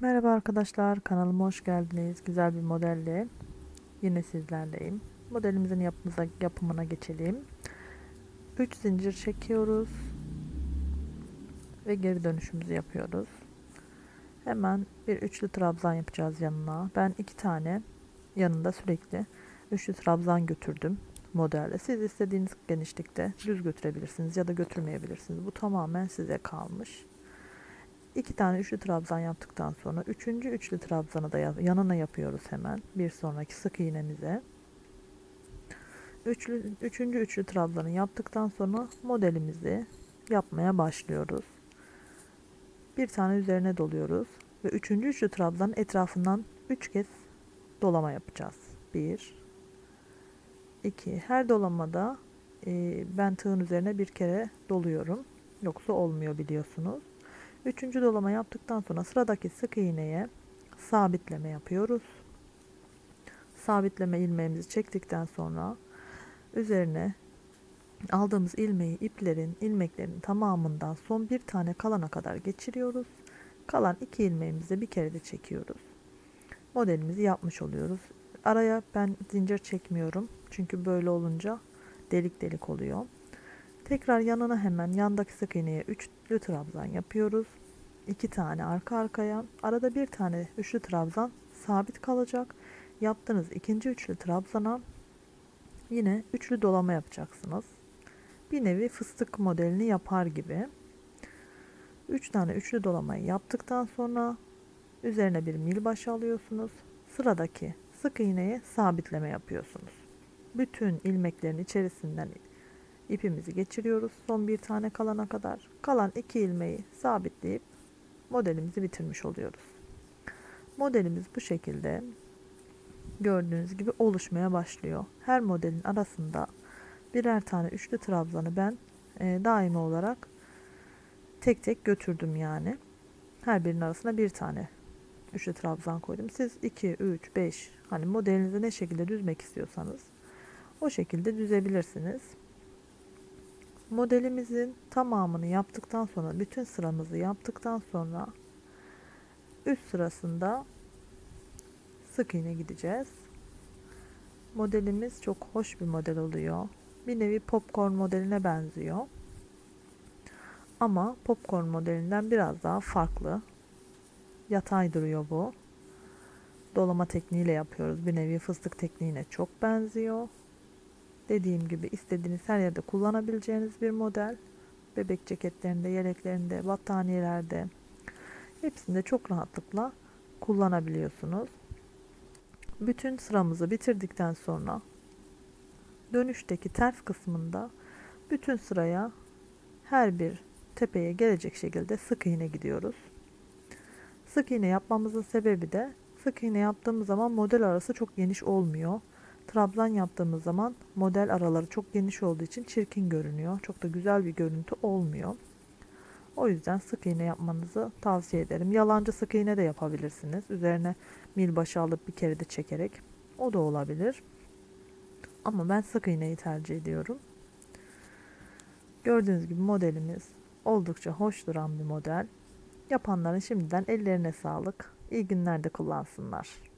Merhaba arkadaşlar, kanalıma hoş geldiniz. Güzel bir modelle yine sizlerleyim. Modelimizin yapımıza, yapımına geçelim. 3 zincir çekiyoruz ve geri dönüşümüzü yapıyoruz. Hemen bir üçlü trabzan yapacağız yanına. Ben iki tane yanında sürekli üçlü trabzan götürdüm modelde. Siz istediğiniz genişlikte düz götürebilirsiniz ya da götürmeyebilirsiniz. Bu tamamen size kalmış. İki tane üçlü trabzan yaptıktan sonra üçüncü üçlü trabzanı da yanına yapıyoruz hemen bir sonraki sık iğnemize. Üçlü, üçüncü üçlü trabzanı yaptıktan sonra modelimizi yapmaya başlıyoruz. Bir tane üzerine doluyoruz ve üçüncü üçlü trabzanın etrafından üç kez dolama yapacağız. Bir, iki. Her dolamada e, ben tığın üzerine bir kere doluyorum. Yoksa olmuyor biliyorsunuz. Üçüncü dolama yaptıktan sonra sıradaki sık iğneye sabitleme yapıyoruz. Sabitleme ilmeğimizi çektikten sonra üzerine aldığımız ilmeği iplerin ilmeklerin tamamından son bir tane kalana kadar geçiriyoruz. Kalan iki ilmeğimizi bir kere de çekiyoruz. Modelimizi yapmış oluyoruz. Araya ben zincir çekmiyorum. Çünkü böyle olunca delik delik oluyor. Tekrar yanına hemen yandaki sık iğneye üçlü trabzan yapıyoruz. İki tane arka arkaya. Arada bir tane üçlü trabzan sabit kalacak. Yaptığınız ikinci üçlü trabzana yine üçlü dolama yapacaksınız. Bir nevi fıstık modelini yapar gibi. Üç tane üçlü dolamayı yaptıktan sonra üzerine bir mil başı alıyorsunuz. Sıradaki sık iğneye sabitleme yapıyorsunuz. Bütün ilmeklerin içerisinden ipimizi geçiriyoruz. Son bir tane kalana kadar. Kalan iki ilmeği sabitleyip modelimizi bitirmiş oluyoruz. Modelimiz bu şekilde gördüğünüz gibi oluşmaya başlıyor. Her modelin arasında birer tane üçlü trabzanı ben e, daimi olarak tek tek götürdüm yani. Her birinin arasına bir tane üçlü trabzan koydum. Siz 2, 3, 5 hani modelinizi ne şekilde düzmek istiyorsanız o şekilde düzebilirsiniz. Modelimizin tamamını yaptıktan sonra bütün sıramızı yaptıktan sonra üst sırasında sık iğne gideceğiz. Modelimiz çok hoş bir model oluyor. Bir nevi popcorn modeline benziyor. Ama popcorn modelinden biraz daha farklı. Yatay duruyor bu. Dolama tekniğiyle yapıyoruz. Bir nevi fıstık tekniğine çok benziyor. Dediğim gibi istediğiniz her yerde kullanabileceğiniz bir model. Bebek ceketlerinde, yeleklerinde, battaniyelerde hepsinde çok rahatlıkla kullanabiliyorsunuz. Bütün sıramızı bitirdikten sonra dönüşteki ters kısmında bütün sıraya her bir tepeye gelecek şekilde sık iğne gidiyoruz. Sık iğne yapmamızın sebebi de sık iğne yaptığımız zaman model arası çok geniş olmuyor. Trabzan yaptığımız zaman model araları çok geniş olduğu için çirkin görünüyor. Çok da güzel bir görüntü olmuyor. O yüzden sık iğne yapmanızı tavsiye ederim. Yalancı sık iğne de yapabilirsiniz. Üzerine mil başı alıp bir kere de çekerek. O da olabilir. Ama ben sık iğneyi tercih ediyorum. Gördüğünüz gibi modelimiz oldukça hoş duran bir model. Yapanların şimdiden ellerine sağlık. İyi günlerde kullansınlar.